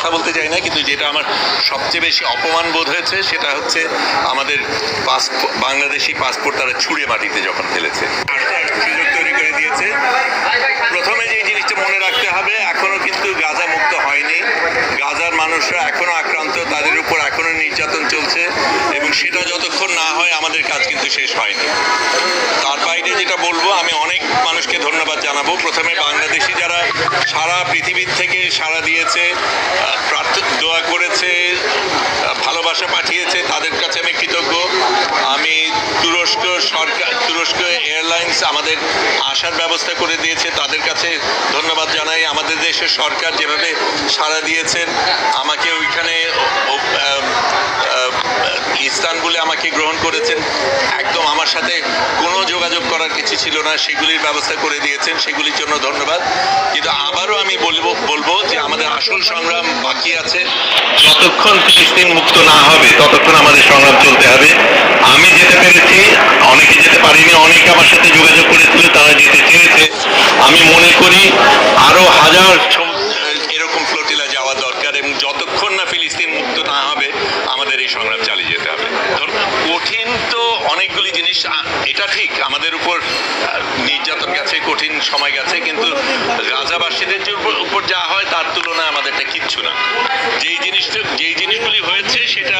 কথা বলতে চাই না, কিন্তু যেটা আমার সবচেয়ে বেশি অপমান বোধ হয়েছে সেটা হচ্ছে আমাদের পাসপোর্ট বাংলাদেশি পাসপোর্ট তারা ছুঁড়ে মাটিতে যখন ফেলেছে। সুযোগ তৈরি করে দিয়েছে। প্রথমে যে জিনিসটা মনে রাখতে হবে, এখনও কিন্তু গাজা মুক্ত হয়নি। গাজার মানুষরা এখনও আক্রান্ত, তাদের উপর এখনও নির্যাতন চলছে এবং সেটা যতক্ষণ না হয় আমাদের কাজ কিন্তু শেষ হয়নি। তার বাইরে যেটা বলব, আমি অনেক মানুষকে ধন্যবাদ জানাব। প্রথমে বাংলাদেশি যারা সারা পৃথিবীর থেকে সারা দিয়েছে দোয়া করেছে, ভালোবাসা পাঠিয়েছে, তাদের কাছে আমি কৃতজ্ঞ। আমি তুরস্ক সরকার, তুরস্ক এয়ারলাইন্স আমাদের আসার ব্যবস্থা করে দিয়েছে, তাদের কাছে ধন্যবাদ জানাই। আমাদের দেশের সরকার যেভাবে সাড়া দিয়েছেন, আমাকে ওইখানে ইস্তানবুলে আমাকে গ্রহণ করেছেন। একদম আমার সাথে কোনো যোগাযোগ করার কিছু ছিল না। সেগুলির ব্যবস্থা করে দিয়েছেন। সেগুলির জন্য ধন্যবাদ। কিন্তু আবারও আমি বলব বলব যে আমাদের আসল সংগ্রাম বাকি আছে। যতক্ষণ ফিলিস্তিন মুক্ত না হবে, ততক্ষণ আমাদের সংগ্রাম চলতে হবে। আমি যেতে পেরেছি, অনেকে যেতে পারিনি, অনেকে আমার সাথে যোগাযোগ করেছিল, তারা যেতে চেয়েছে। আমি মনে করি আরও হাজার এরকম ফ্লোটিলা যাওয়া দরকার এবং যতক্ষণ না ফিলিস্তিন মুক্ত না হবে, আমাদের এই সংগ্রাম চালিয়ে কঠিন তো অনেকগুলি জিনিস এটা ঠিক, আমাদের উপর নির্যাতন গেছে, কঠিন সময় গেছে, কিন্তু গাজাবাসীদের উপর যা হয় তার তুলনায় আমাদেরটা কিচ্ছু না। যেই জিনিসটা, যেই জিনিসগুলি হয়েছে সেটা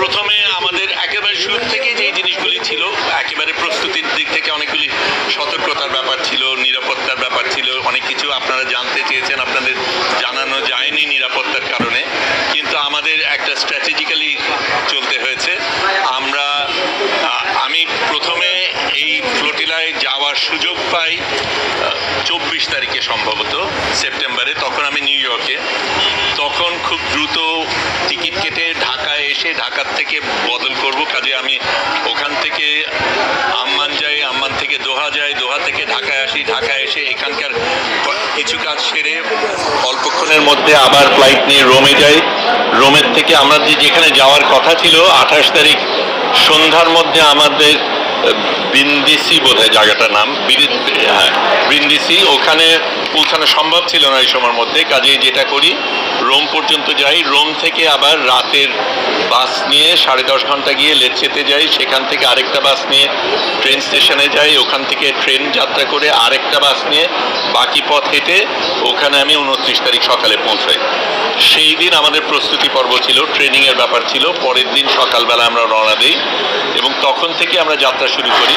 প্রথমে আমাদের একেবারে শুরু থেকে যেই জিনিসগুলি ছিল, একেবারে প্রস্তুতির দিক থেকে অনেকগুলি সতর্কতার ব্যাপার ছিল, নিরাপত্তার ব্যাপার ছিল, অনেক কিছু আপনারা জানতে চেয়েছেন, আপনাদের জানানো যায়নি নিরাপত্তার কারণে, কিন্তু আমাদের একটা স্ট্র্যাটেজিক্যালি চলতে হয়েছে আমরা আহ, আমি প্রথমে এই ফ্লোটিলায় যাওয়ার সুযোগ পাই চব্বিশ তারিখে সম্ভবত সেপ্টেম্বরে, তখন আমি নিউ ইয়র্কে। তখন খুব দ্রুত টিকিট কেটে ঢাকায় এসে ঢাকার থেকে বদল করব, কাজে আমি ওখান থেকে আম্মান যাই, আম্মান থেকে দোহা যাই, দোহা থেকে ঢাকায় আসি, ঢাকায় এসে এখানকার কিছু কাজ সেরে অল্পক্ষণের মধ্যে আবার ফ্লাইট নিয়ে রোমে যাই। রোমের থেকে আমরা যে যেখানে যাওয়ার কথা ছিল, আঠাশ তারিখ সন্ধ্যার মধ্যে আমাদের বিন্দিসি বোধ হয় জায়গাটার নাম। হ্যাঁ বিন্দিসি। ওখানে পৌঁছানো সম্ভব ছিল না এই সময়ের মধ্যে। কাজে যেটা করি রোম পর্যন্ত যাই, রোম থেকে আবার রাতের বাস নিয়ে সাড়ে দশ ঘণ্টা গিয়ে লেচ্ছেতে যাই, সেখান থেকে আরেকটা বাস নিয়ে ট্রেন স্টেশনে যাই, ওখান থেকে ট্রেন যাত্রা করে আরেকটা বাস নিয়ে বাকি পথ হেঁটে ওখানে আমি উনত্রিশ তারিখ সকালে পৌঁছাই। সেই দিন আমাদের প্রস্তুতি পর্ব ছিল, ট্রেনিংয়ের ব্যাপার ছিল, পরের দিন সকালবেলা আমরা রওনা দিই এবং তখন থেকে আমরা যাত্রা শুরু করি।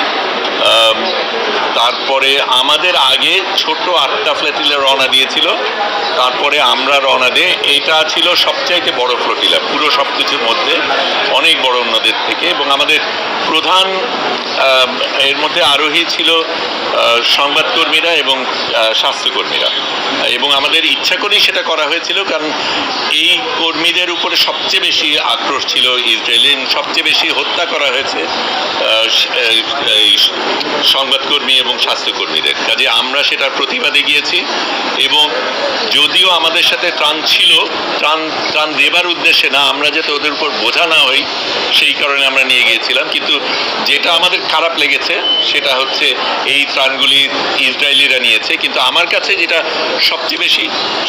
তারপরে আমাদের আগে ছোট আটটা ফ্ল্যাটিলে রওনা দিয়েছিল। তারপরে আমরা রওনা দিয়ে, এইটা ছিল সবচাইতে বড় ফ্লোটিলা পুরো সব কিছুর মধ্যে অনেক বড় অন্যদের থেকে এবং আমাদের প্রধান এর মধ্যে আরোহী ছিল সংবাদকর্মীরা এবং স্বাস্থ্যকর্মীরা। এবং আমাদের ইচ্ছা করেই সেটা করা হয়েছিল, কারণ এই কর্মীদের উপরে সবচেয়ে বেশি আক্রোশ ছিল ইসরায়েলি সবচেয়ে বেশি হত্যা করা হয়েছে সংবাদকর্মী এবং স্বাস্থ্যকর্মীদের। কাজে আমরা সেটার প্রতিবাদে গিয়েছি এবং যদিও আমাদের সাথে ত্রাণ ছিল, ত্রাণ ত্রাণ দেবার উদ্দেশ্যে না, আমরা যাতে ওদের উপর বোঝা না হই, সেই কারণে আমরা নিয়ে গিয়েছিলাম। কিন্তু যেটা আমাদের খারাপ লেগেছে, সেটা হচ্ছে এই ত্রাণগুলি ইসরায়েলিরা নিয়েছে। কিন্তু আমার কাছে যেটা সবচেয়ে বেশি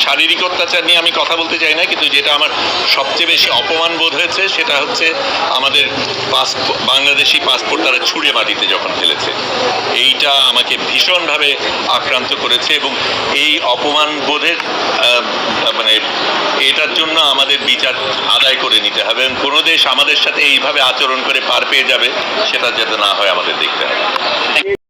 শারীরিক অত্যাচার নিয়ে আমি কথা বলতে চাই না, কিন্তু যেটা আমার সবচেয়ে বেশি অপমান বোধ হয়েছে, সেটা হচ্ছে আমাদের পাসপোর্ট বাংলাদেশি পাসপোর্ট তারা ছুঁড়ে মাটিতে যখন ফেলেছে। এইটা আমাকে ভীষণভাবে আক্রান্ত করেছে এবং এই অপমান বোধের মানে এটার জন্য আমাদের বিচার আদায় করে নিতে হবে এবং কোনো দেশ আমাদের সাথে এইভাবে আচরণ করে পার পেয়ে যাবে, সেটা যাতে না হয় আমাদের দেখতে হবে।